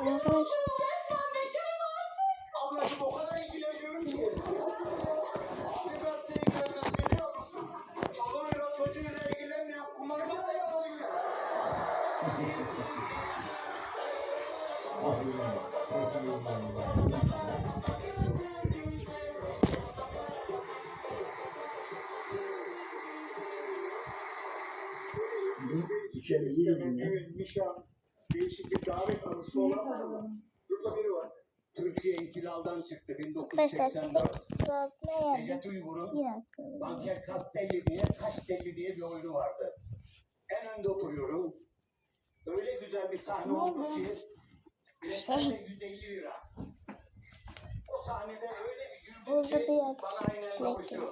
Arkadaş. İçeri girelim ya. Değişik bir davet anısı olan var mı? Şurada biri var. Türkiye ihtilaldan çıktı arkadaşlar 1984. sırasına Necdet. Uygur'un. Banker Kastelli diye, Kastelli diye bir oyunu vardı. En önde oturuyorum. Öyle güzel bir sahne oldu ki biletler de 150 lira. O sahnede öyle bir güldüm ki bir bana aynen geziyor.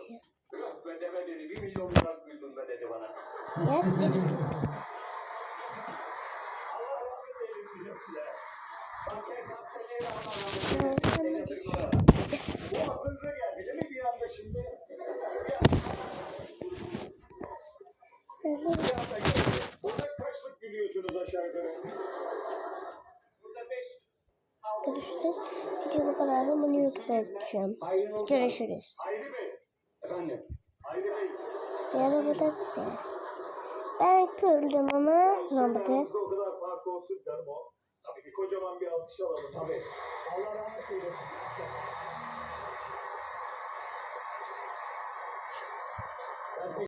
Yok be deme dedi, bir milyon lira güldüm be dedi bana. Yes Burada kaçlık gülüyorsunuz aşağı yukarı? Burada beş. Görüşürüz. Video bu kadar. Bunu YouTube'a olsun. Görüşürüz. Hayri Bey. Efendim. Hayri Bey. Ya da burada siz. Ben kırdım ama ne yaptı? O kadar fark olsun canım o. Kocaman bir alkış alalım. Tabii. Allah rahmet eylesin.